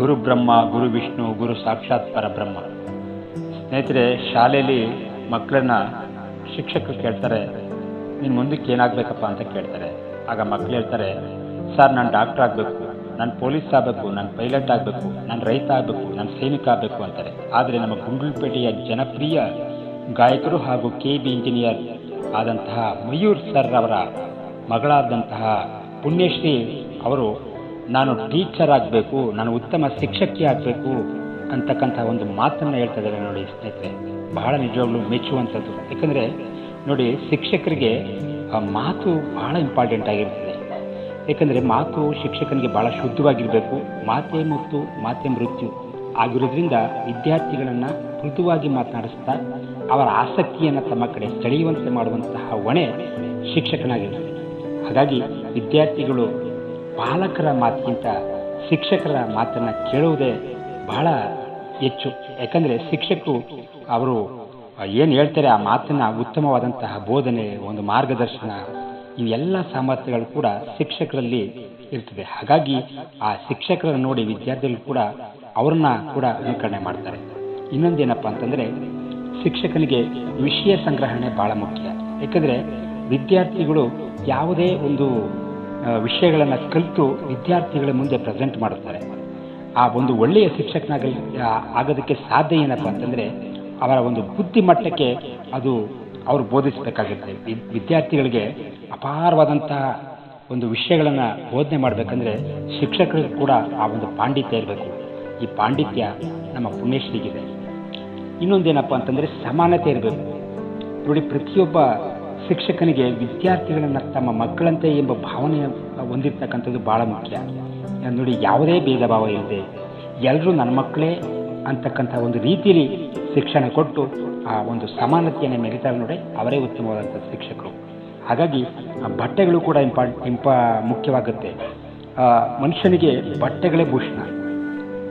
ಗುರು ಬ್ರಹ್ಮ, ಗುರು ವಿಷ್ಣು, ಗುರು ಸಾಕ್ಷಾತ್ ಪರಬ್ರಹ್ಮ. ಸ್ನೇಹಿತರೆ, ಶಾಲೆಯಲ್ಲಿ ಮಕ್ಕಳನ್ನ ಶಿಕ್ಷಕರು ಕೇಳ್ತಾರೆ, ನೀನು ಮುಂದಕ್ಕೆ ಏನಾಗಬೇಕಪ್ಪ? ಅಂತ ಕೇಳ್ತಾರೆ. ಆಗ ಮಕ್ಳು ಹೇಳ್ತಾರೆ, ಸರ್, ನಾನು ಡಾಕ್ಟರ್ ಆಗಬೇಕು, ನಾನು ಪೊಲೀಸ್ ಆಗಬೇಕು, ನಾನು ಪೈಲಟ್ ಆಗಬೇಕು, ನಾನು ರೈತ ಆಗಬೇಕು, ನಾನು ಸೈನಿಕ ಆಗಬೇಕು, ಅಂತಾರೆ. ಆದರೆ ನಮ್ಮ ಗುಂಡ್ಲುಪೇಟೆಯ ಜನಪ್ರಿಯ ಗಾಯಕರು ಹಾಗೂ ಕೆ ಬಿ ಇಂಜಿನಿಯರ್ ಆದಂತಹ ಮಯೂರ್ ಸರ್ ಅವರ ಮಗಳಾದಂತಹ ಪುಣ್ಯಶ್ರೀ ಅವರು ನಾನು ಟೀಚರ್ ಆಗಬೇಕು, ನಾನು ಉತ್ತಮ ಶಿಕ್ಷಕಿ ಆಗಬೇಕು ಅಂತಕ್ಕಂಥ ಒಂದು ಮಾತನ್ನು ಹೇಳ್ತಾ ಇದ್ದಾರೆ ನೋಡಿ ಸ್ನೇಹಿತರೆ. ಬಹಳ ನಿಜವಾಗ್ಲೂ ಮೆಚ್ಚುವಂಥದ್ದು. ಯಾಕಂದರೆ ನೋಡಿ ಶಿಕ್ಷಕರಿಗೆ ಆ ಮಾತು ಬಹಳ ಇಂಪಾರ್ಟೆಂಟ್ ಆಗಿರ್ತದೆ. ಏಕೆಂದರೆ ಮಾತು ಶಿಕ್ಷಕನಿಗೆ ಬಹಳ ಶುದ್ಧವಾಗಿರಬೇಕು. ಮಾತೆ ಮುತ್ತು, ಮಾತೆ ಮೃತ್ಯು ಆಗಿರೋದ್ರಿಂದ ವಿದ್ಯಾರ್ಥಿಗಳನ್ನು ಮೃದುವಾಗಿ ಮಾತನಾಡಿಸ್ತಾ ಅವರ ಆಸಕ್ತಿಯನ್ನು ತಮ್ಮ ಕಡೆ ಸೆಳೆಯುವಂತೆ ಮಾಡುವಂತಹ ಹೊಣೆ ಶಿಕ್ಷಕನಾಗಿರ್ತದೆ ಹಾಗಾಗಿ ವಿದ್ಯಾರ್ಥಿಗಳು ಪಾಲಕರ ಮಾತಿಗಿಂತ ಶಿಕ್ಷಕರ ಮಾತನ್ನು ಕೇಳುವುದೇ ಬಹಳ ಹೆಚ್ಚು. ಯಾಕಂದರೆ ಶಿಕ್ಷಕರು ಅವರು ಏನು ಹೇಳ್ತಾರೆ ಆ ಮಾತನ್ನು ಉತ್ತಮವಾದಂತಹ ಬೋಧನೆ, ಒಂದು ಮಾರ್ಗದರ್ಶನ ಇವೆಲ್ಲ ಸಾಮರ್ಥ್ಯಗಳು ಕೂಡ ಶಿಕ್ಷಕರಲ್ಲಿ ಇರ್ತದೆ. ಹಾಗಾಗಿ ಆ ಶಿಕ್ಷಕರನ್ನು ನೋಡಿ ವಿದ್ಯಾರ್ಥಿಗಳು ಕೂಡ ಅವ್ರನ್ನ ಕೂಡ ಅನುಕರಣೆ ಮಾಡ್ತಾರೆ. ಇನ್ನೊಂದೇನಪ್ಪ ಅಂತಂದರೆ ಶಿಕ್ಷಕನಿಗೆ ವಿಷಯ ಸಂಗ್ರಹಣೆ ಭಾಳ ಮುಖ್ಯ. ಯಾಕಂದರೆ ವಿದ್ಯಾರ್ಥಿಗಳು ಯಾವುದೇ ಒಂದು ವಿಷಯಗಳನ್ನು ಕಲಿತು ವಿದ್ಯಾರ್ಥಿಗಳ ಮುಂದೆ ಪ್ರೆಸೆಂಟ್ ಮಾಡುತ್ತಾರೆ. ಆ ಒಂದು ಒಳ್ಳೆಯ ಶಿಕ್ಷಕನಾಗಲಿ ಆಗೋದಕ್ಕೆ ಸಾಧ್ಯ ಏನಪ್ಪ ಅಂತಂದರೆ ಅವರ ಒಂದು ಬುದ್ಧಿಮಟ್ಟಕ್ಕೆ ಅದು ಅವರು ಬೋಧಿಸಬೇಕಾಗುತ್ತೆ ವಿದ್ಯಾರ್ಥಿಗಳಿಗೆ ಅಪಾರವಾದಂತಹ ಒಂದು ವಿಷಯಗಳನ್ನು ಬೋಧನೆ ಮಾಡಬೇಕಂದ್ರೆ ಶಿಕ್ಷಕರು ಕೂಡ ಆ ಒಂದು ಪಾಂಡಿತ್ಯ ಇರಬೇಕು. ಈ ಪಾಂಡಿತ್ಯ ನಮ್ಮ ಪುಣ್ಯಶ್ರೀಗಿದೆ. ಇನ್ನೊಂದೇನಪ್ಪ ಅಂತಂದರೆ ಸಮಾನತೆ ಇರಬೇಕು. ನೋಡಿ, ಪ್ರತಿಯೊಬ್ಬ ಶಿಕ್ಷಕನಿಗೆ ವಿದ್ಯಾರ್ಥಿಗಳನ್ನು ತಮ್ಮ ಮಕ್ಕಳಂತೆ ಎಂಬ ಭಾವನೆ ಹೊಂದಿರ್ತಕ್ಕಂಥದ್ದು ಭಾಳ ಮುಖ್ಯ ನೋಡಿ ಯಾವುದೇ ಭೇದ ಭಾವ ಇಲ್ಲದೆ ಎಲ್ಲರೂ ನನ್ನ ಮಕ್ಕಳೇ ಅಂತಕ್ಕಂಥ ಒಂದು ರೀತಿಯಲ್ಲಿ ಶಿಕ್ಷಣ ಕೊಟ್ಟು ಆ ಒಂದು ಸಮಾನತೆಯನ್ನು ಮೆರಿತಾರೆ ನೋಡಿ ಅವರೇ ಉತ್ತಮವಾದಂಥ ಶಿಕ್ಷಕರು. ಹಾಗಾಗಿ ಬಟ್ಟೆಗಳು ಕೂಡ ಇಂಪಾ ಇಂಪಾ ಮುಖ್ಯವಾಗುತ್ತೆ. ಮನುಷ್ಯನಿಗೆ ಬಟ್ಟೆಗಳೇ ಭೂಷಣ.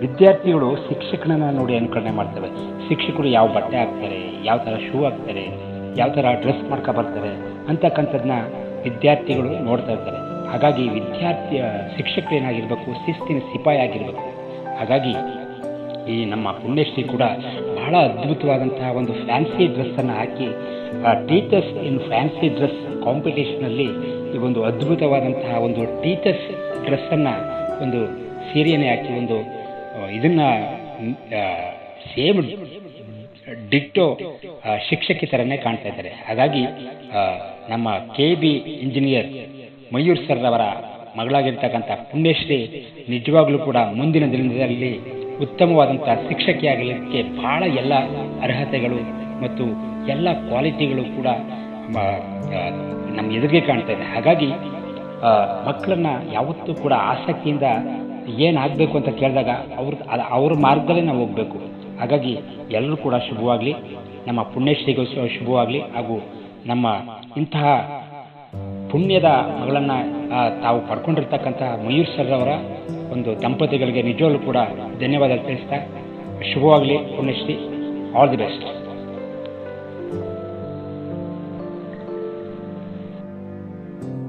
ವಿದ್ಯಾರ್ಥಿಗಳು ಶಿಕ್ಷಕನನ್ನು ನೋಡಿ ಅನುಕರಣೆ ಮಾಡ್ತವೆ. ಶಿಕ್ಷಕರು ಯಾವ ಬಟ್ಟೆ ಹಾಕ್ತಾರೆ, ಯಾವ ಥರ ಶೂ ಹಾಕ್ತಾರೆ ಯಾವ ಥರ ಡ್ರೆಸ್ ಮಾಡ್ಕೊ ಬರ್ತಾರೆ ಅಂತಕ್ಕಂಥದ್ದನ್ನ ವಿದ್ಯಾರ್ಥಿಗಳು ನೋಡ್ತಾ ಇರ್ತಾರೆ. ಹಾಗಾಗಿ ವಿದ್ಯಾರ್ಥಿಯ ಶಿಕ್ಷಕರೇನಾಗಿರಬೇಕು ಶಿಸ್ತಿನ ಸಿಪಾಯಿ ಆಗಿರಬೇಕು. ಹಾಗಾಗಿ ಈ ನಮ್ಮ ಪುಣ್ಯಶ್ರೀ ಕೂಡ ಬಹಳ ಅದ್ಭುತವಾದಂತಹ ಒಂದು ಫ್ಯಾನ್ಸಿ ಡ್ರೆಸ್ಸನ್ನು ಹಾಕಿ ಟೀಚರ್ಸ್ ಇನ್ ಫ್ಯಾನ್ಸಿ ಡ್ರೆಸ್ ಕಾಂಪಿಟೇಷನಲ್ಲಿ ಈ ಒಂದು ಅದ್ಭುತವಾದಂತಹ ಒಂದು ಟೀಚರ್ಸ್ ಡ್ರೆಸ್ಸನ್ನು ಒಂದು ಸೀರೆಯನ್ನೇ ಹಾಕಿ ಒಂದು ಇದನ್ನು ಸೇಮ್ ಡಿಕ್ಟೋ ಶಿಕ್ಷಕಿ ಥರನೇ ಕಾಣ್ತಾ ಇದ್ದಾರೆ. ಹಾಗಾಗಿ ನಮ್ಮ K B engineer Mayur sir ಅವರ ಮಗಳಾಗಿರ್ತಕ್ಕಂಥ ಪುಣ್ಯಶ್ರೀ ನಿಜವಾಗ್ಲೂ ಕೂಡ ಮುಂದಿನ ದಿನದಲ್ಲಿ ಉತ್ತಮವಾದಂಥ ಶಿಕ್ಷಕಿಯಾಗಲಿಕ್ಕೆ ಬಹಳ ಎಲ್ಲ ಅರ್ಹತೆಗಳು ಮತ್ತು ಎಲ್ಲ ಕ್ವಾಲಿಟಿಗಳು ಕೂಡ ನಮ್ಮ ಎದುರಿಗೆ ಕಾಣ್ತಾ ಇದೆ. ಹಾಗಾಗಿ ಮಕ್ಕಳನ್ನ ಯಾವತ್ತೂ ಕೂಡ ಆಸಕ್ತಿಯಿಂದ ಏನಾಗಬೇಕು ಅಂತ ಕೇಳಿದಾಗ ಅವ್ರ ಅವ್ರ ಮಾರ್ಗದಲ್ಲೇ ನಾವು ಹೋಗಬೇಕು. ಹಾಗಾಗಿ ಎಲ್ಲರೂ ಕೂಡ ಶುಭವಾಗಲಿ. ನಮ್ಮ ಪುಣ್ಯಶ್ರೀಗೂ ಶುಭವಾಗಲಿ. ಹಾಗೂ ನಮ್ಮ ಇಂತಹ ಪುಣ್ಯದ ಮಗಳನ್ನು ತಾವು ಪಡ್ಕೊಂಡಿರ್ತಕ್ಕಂತಹ ಮಯೂರ್ ಸರ್ ಅವರ ಒಂದು ದಂಪತಿಗಳಿಗೆ ನಿಜವಾಗ್ಲೂ ಕೂಡ ಧನ್ಯವಾದ ತಿಳಿಸ್ತಾ, ಶುಭವಾಗಲಿ ಪುಣ್ಯಶ್ರೀ. All the best